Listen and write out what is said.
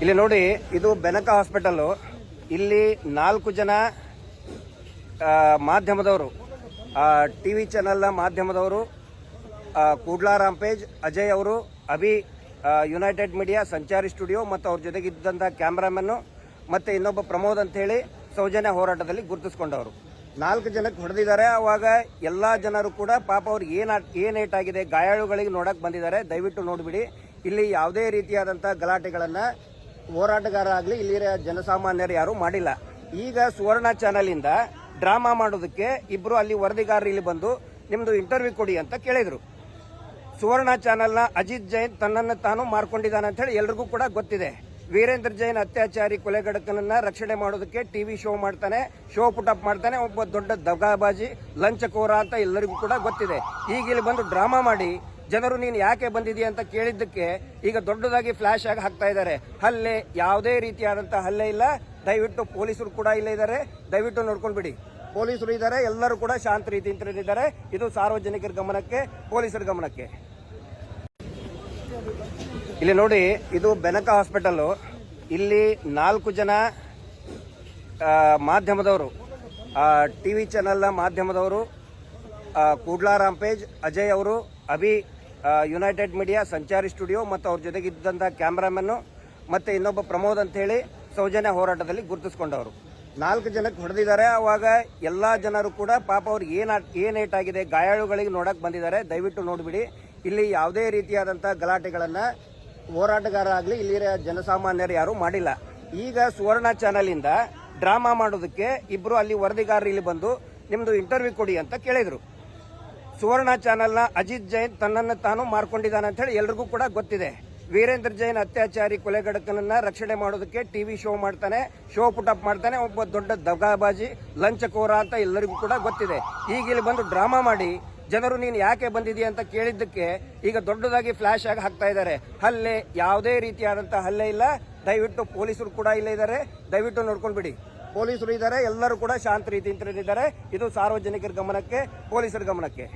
ಇಲ್ಲಿ ನೋಡಿ, ಇದು ಬೆನಕ ಹಾಸ್ಪಿಟಲ್ಲು ಇಲ್ಲಿ ನಾಲ್ಕು ಜನ ಮಾಧ್ಯಮದವರು ಟಿ ವಿ ಚಾನೆಲ್ನ ಮಾಧ್ಯಮದವರು ಕೂಡ್ಲಾ ರಾಂಪೇಜ್, ಅಜಯ್ ಅವರು, Abhi united media Sanchari studio ಮತ್ತು ಅವ್ರ ಜೊತೆಗಿದ್ದಂಥ ಕ್ಯಾಮ್ರಾಮನ್ನು ಮತ್ತು ಇನ್ನೊಬ್ಬ ಪ್ರಮೋದ್ ಅಂತ ಹೇಳಿ ಸೌಜನ್ಯ ಹೋರಾಟದಲ್ಲಿ ಗುರುತಿಸ್ಕೊಂಡವರು. ನಾಲ್ಕು ಜನಕ್ಕೆ ಹೊಡೆದಿದ್ದಾರೆ. ಅವಾಗ ಎಲ್ಲ ಜನರು ಕೂಡ ಪಾಪ ಅವ್ರಿಗೆ ಏನು ಏನು ಆಗಿದೆ ಗಾಯಾಳುಗಳಿಗೆ ನೋಡಕ್ಕೆ ಬಂದಿದ್ದಾರೆ. ದಯವಿಟ್ಟು ನೋಡಿಬಿಡಿ. ಇಲ್ಲಿ ಯಾವುದೇ ರೀತಿಯಾದಂಥ ಗಲಾಟೆಗಳನ್ನು ಹೋರಾಟಗಾರ ಆಗಲಿ ಇಲ್ಲಿಯ ಜನಸಾಮಾನ್ಯರು ಯಾರೂ ಮಾಡಿಲ್ಲ. ಈಗ ಸುವರ್ಣ ಚಾನಲಿಂದ ಡ್ರಾಮಾ ಮಾಡೋದಕ್ಕೆ ಇಬ್ಬರು ಅಲ್ಲಿ ವರದಿಗಾರರು ಇಲ್ಲಿ ಬಂದು ನಿಮ್ಮದು ಇಂಟರ್ವ್ಯೂ ಕೊಡಿ ಅಂತ ಕೇಳಿದರು. ಸುವರ್ಣ ಚಾನಲ್ನ ಅಜಿತ್ ಜೈನ್ ತನ್ನನ್ನು ತಾನು ಮಾರ್ಕೊಂಡಿದ್ದಾನೆ ಅಂತ ಹೇಳಿ ಎಲ್ರಿಗೂ ಕೂಡ ಗೊತ್ತಿದೆ. ವೀರೇಂದ್ರ ಜೈನ್ ಅತ್ಯಾಚಾರಿ ಕೊಲೆಗಡಕನನ್ನ ರಕ್ಷಣೆ ಮಾಡೋದಕ್ಕೆ ಟಿವಿ ಶೋ ಮಾಡ್ತಾನೆ, ಶೋ ಪುಟಪ್ ಮಾಡ್ತಾನೆ, ಒಬ್ಬ ದೊಡ್ಡ ದಗಾಬಾಜಿ, ಲಂಚಕೋರ ಅಂತ ಎಲ್ಲರಿಗೂ ಕೂಡ ಗೊತ್ತಿದೆ. ಈಗ ಇಲ್ಲಿ ಬಂದು ಡ್ರಾಮಾ ಮಾಡಿ, ಜನರು ನೀನು ಯಾಕೆ ಬಂದಿದೀಯ ಅಂತ ಕೇಳಿದ್ದಕ್ಕೆ ಈಗ ದೊಡ್ಡದಾಗಿ ಫ್ಲಾಶ್ ಆಗಿ ಹಾಕ್ತಾ ಇದ್ದಾರೆ. ಹಲ್ಲೆ ಯಾವುದೇ ರೀತಿಯಾದಂಥ ಹಲ್ಲೆ ಇಲ್ಲ. ದಯವಿಟ್ಟು ಪೊಲೀಸರು ಕೂಡ ಇಲ್ಲೇ ಇದ್ದಾರೆ. ದಯವಿಟ್ಟು ನೋಡ್ಕೊಂಡು ಬಿಡಿ. ಪೊಲೀಸರು ಇದ್ದಾರೆ, ಎಲ್ಲರೂ ಕೂಡ ಶಾಂತ ರೀತಿ ಇದ್ದಾರೆ. ಇದು ಸಾರ್ವಜನಿಕರ ಗಮನಕ್ಕೆ, ಪೊಲೀಸರ ಗಮನಕ್ಕೆ. ಇಲ್ಲಿ ನೋಡಿ, ಇದು ಬೆನಕ ಹಾಸ್ಪಿಟಲ್ಲು. ಇಲ್ಲಿ ನಾಲ್ಕು ಜನ ಮಾಧ್ಯಮದವರು ಟಿ ವಿ ಚಾನೆಲ್ನ ಮಾಧ್ಯಮದವರು ಕೂಡ್ಲಾ ರಾಂಪೇಜ್, ಅಜಯ್ ಅವರು, Abhi united media Sanchari studio ಮತ್ತು ಅವ್ರ ಜೊತೆಗಿದ್ದಂಥ ಕ್ಯಾಮ್ರಾಮನ್ನು ಮತ್ತು ಇನ್ನೊಬ್ಬ ಪ್ರಮೋದ್ ಅಂತ ಹೇಳಿ ಸೌಜನ್ಯ ಹೋರಾಟದಲ್ಲಿ ಗುರುತಿಸ್ಕೊಂಡವರು. ನಾಲ್ಕು ಜನಕ್ಕೆ ಹೊಡೆದಿದ್ದಾರೆ. ಆವಾಗ ಎಲ್ಲ ಜನರು ಕೂಡ ಪಾಪ ಅವ್ರಿಗೆ ಏನು ಏನು ಏಟಾಗಿದೆ, ಗಾಯಾಳುಗಳಿಗೆ ನೋಡೋಕೆ ಬಂದಿದ್ದಾರೆ. ದಯವಿಟ್ಟು ನೋಡಿಬಿಡಿ. ಇಲ್ಲಿ ಯಾವುದೇ ರೀತಿಯಾದಂಥ ಗಲಾಟೆಗಳನ್ನು ಹೋರಾಟಗಾರ ಆಗಲಿ ಇಲ್ಲಿಯ ಜನಸಾಮಾನ್ಯರು ಯಾರೂ ಮಾಡಿಲ್ಲ. ಈಗ ಸುವರ್ಣ ಚಾನಲಿಂದ ಡ್ರಾಮಾ ಮಾಡೋದಕ್ಕೆ ಇಬ್ಬರು ಅಲ್ಲಿ ವರದಿಗಾರರು ಇಲ್ಲಿ ಬಂದು ನಿಮ್ಮದು ಇಂಟರ್ವ್ಯೂ ಕೊಡಿ ಅಂತ ಕೇಳಿದರು. ಸುವರ್ಣ ಚಾನಲ್ನ ಅಜಿತ್ ಜೈನ್ ತನ್ನನ್ನು ತಾನು ಮಾರ್ಕೊಂಡಿದ್ದಾನೆ ಅಂತ ಹೇಳಿ ಎಲ್ರಿಗೂ ಕೂಡ ಗೊತ್ತಿದೆ. ವೀರೇಂದ್ರ ಜೈನ್ ಅತ್ಯಾಚಾರಿ ಕೊಲೆಗಡಕನನ್ನ ರಕ್ಷಣೆ ಮಾಡೋದಕ್ಕೆ ಟಿವಿ ಶೋ ಮಾಡ್ತಾನೆ, ಶೋ ಪುಟಪ್ ಮಾಡ್ತಾನೆ, ಒಬ್ಬ ದೊಡ್ಡ ದಗಾಬಾಜಿ, ಲಂಚಕೋರ ಅಂತ ಎಲ್ಲರಿಗೂ ಕೂಡ ಗೊತ್ತಿದೆ. ಈಗ ಇಲ್ಲಿ ಬಂದು ಡ್ರಾಮಾ ಮಾಡಿ ಜನರು ನೀನು ಯಾಕೆ ಬಂದಿದೀಯ ಅಂತ ಕೇಳಿದ್ದಕ್ಕೆ ಈಗ ದೊಡ್ಡದಾಗಿ ಫ್ಲಾಶ್ ಆಗಿ ಹಾಕ್ತಾ ಇದ್ದಾರೆ. ಹಲ್ಲೆ ಯಾವುದೇ ರೀತಿಯಾದಂಥ ಹಲ್ಲೆ ಇಲ್ಲ. ದಯವಿಟ್ಟು ಪೊಲೀಸರು ಕೂಡ ಇಲ್ಲೇ ಇದ್ದಾರೆ. ದಯವಿಟ್ಟು ನೋಡ್ಕೊಂಡ್ಬಿಡಿ ಪೊಲೀಸರು ಇದ್ದಾರೆ. ಎಲ್ಲರೂ ಕೂಡ ಶಾಂತ ರೀತಿಯಿಂದ ಇದ್ದಾರೆ ಇದು ಸಾರ್ವಜನಿಕರ ಗಮನಕ್ಕೆ, ಪೊಲೀಸರ ಗಮನಕ್ಕೆ.